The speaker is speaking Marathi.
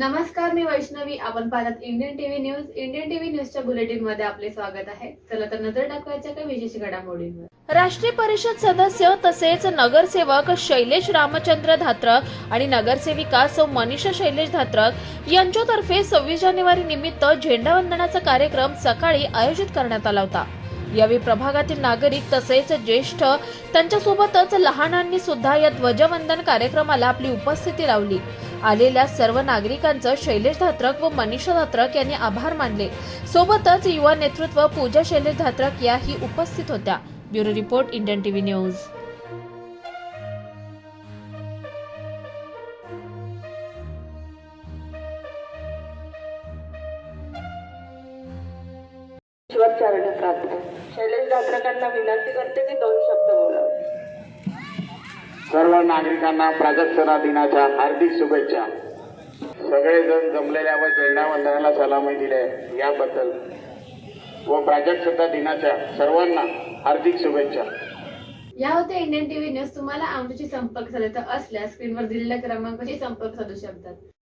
नमस्कार मी वैष्णवी. आपण पाहतात Indian TV news Indian TV न्यूजच्या बुलेटिनमध्ये आपले स्वागत आहे. चला तर नजर टाकवायच्या काही विशेष घडामोडींवर. राष्ट्रीय परिषद सदस्य तसेच नगरसेवक शैलेश रामचंद्र धात्रक आणि नगरसेविका सौ मनीषा शैलेश धात्रक यांच्यातर्फे सव्वीस जानेवारी निमित्त झेंडावंदनाचा कार्यक्रम सकाळी आयोजित करण्यात आला होता. यावेळी प्रभागातील नागरिक तसेच ज्येष्ठ त्यांच्यासोबतच लहानांनी सुद्धा या ध्वजवंदन कार्यक्रमाला आपली उपस्थिती लावली. आलेल्या सर्व नागरिकांचं शैलेश धात्रक व मनीषा धात्रक यांनी आभार मानले. सोबतच युवा नेतृत्व पूजा शैलेश धात्रक याही उपस्थित होत्या. Bureau report Indian TV news. प्रार्थना. शैलेश धात्रकांना विनंती करते की दोन शब्द बोला. सर्व नागरिकांना प्रजासत्ताक दिनाच्या हार्दिक शुभेच्छा. सगळेजण जमलेल्या व झेंडावंदनाला सलामी दिले याबद्दल. व प्रजासत्ताक दिनाच्या सर्वांना हार्दिक शुभेच्छा. या होत्या इंडियन टीव्ही न्यूज. तुम्हाला आमच्याशी संपर्क साधायचा असल्यास स्क्रीनवर दिलेल्या क्रमांकाशी संपर्क साधू शकतात.